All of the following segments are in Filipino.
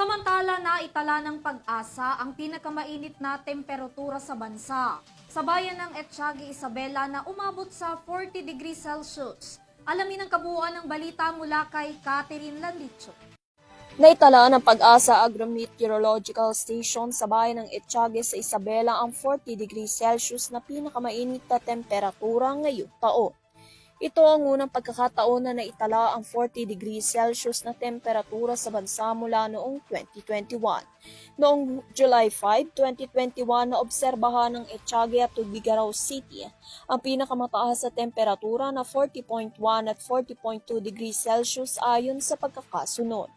Samantala na itala ng pag-asa ang pinakamainit na temperatura sa bansa. Sa bayan ng Etchagi, Isabela na umabot sa 40 degrees Celsius. Alamin ang kabuuan ng balita mula kay Catherine Landicho. Naitala ng Pag-asa Agrometeorological Station sa bayan ng Etchage sa Isabela ang 40 degrees Celsius na pinakamainit na temperatura ngayong taon. Ito ang unang pagkakataon na naitala ang 40 degrees Celsius na temperatura sa bansa mula noong 2021. Noong July 5, 2021 na obserbahan ng Etchage at Tugigaraw City ang pinakamataas sa temperatura na 40.1 at 40.2 degrees Celsius ayon sa pagkakasunod.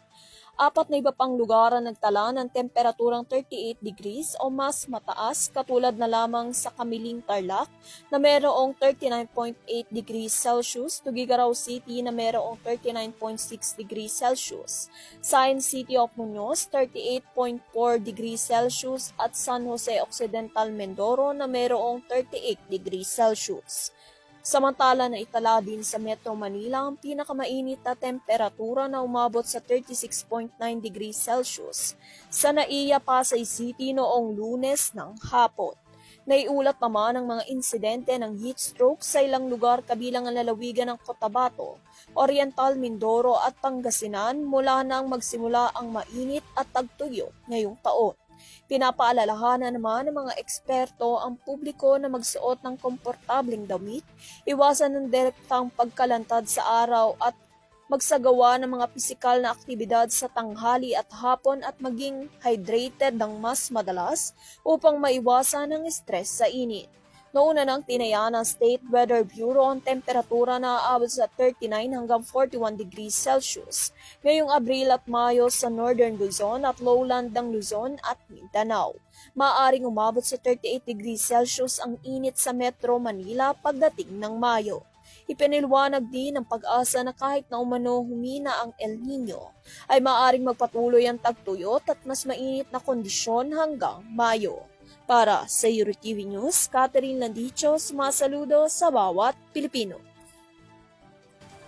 Apat na iba pang lugar ang nagtala ng temperaturang 38 degrees o mas mataas katulad na lamang sa Kamiling Tarlac na mayroong 39.8 degrees Celsius, Tugigaraw City na mayroong 39.6 degrees Celsius, Science City of Muñoz 38.4 degrees Celsius at San Jose Occidental Mindoro na mayroong 38 degrees Celsius. Samantala na itala din sa Metro Manila ang pinakamainit na temperatura na umabot sa 36.9 degrees Celsius sa Naiya, Pasay City noong lunes ng hapon. Naiulat naman ang mga insidente ng heat stroke sa ilang lugar kabilang ang lalawigan ng Cotabato, Oriental Mindoro at Pangasinan mula nang magsimula ang mainit at tagtuyo ngayong taon. Pinapaalalahanan naman ng mga eksperto ang publiko na magsuot ng komportabling damit, iwasan ng direktang pagkalantad sa araw at magsagawa ng mga pisikal na aktibidad sa tanghali at hapon at maging hydrated ng mas madalas upang maiwasan ang stress sa init. Nouna nang tinaya ng State Weather Bureau ang temperatura na aabot sa 39 hanggang 41 degrees Celsius ngayong Abril at Mayo sa Northern Luzon at lowland ng Luzon at Mindanao. Maaring umabot sa 38 degrees Celsius ang init sa Metro Manila pagdating ng Mayo. Ipiniliwanag din ng pag-asa na kahit na umano humina ang El Nino, ay maaring magpatuloy ang tagtuyot at mas mainit na kondisyon hanggang Mayo. Para sa Euro TV News, Catherine Landicho, sumasaludo sa bawat Pilipino.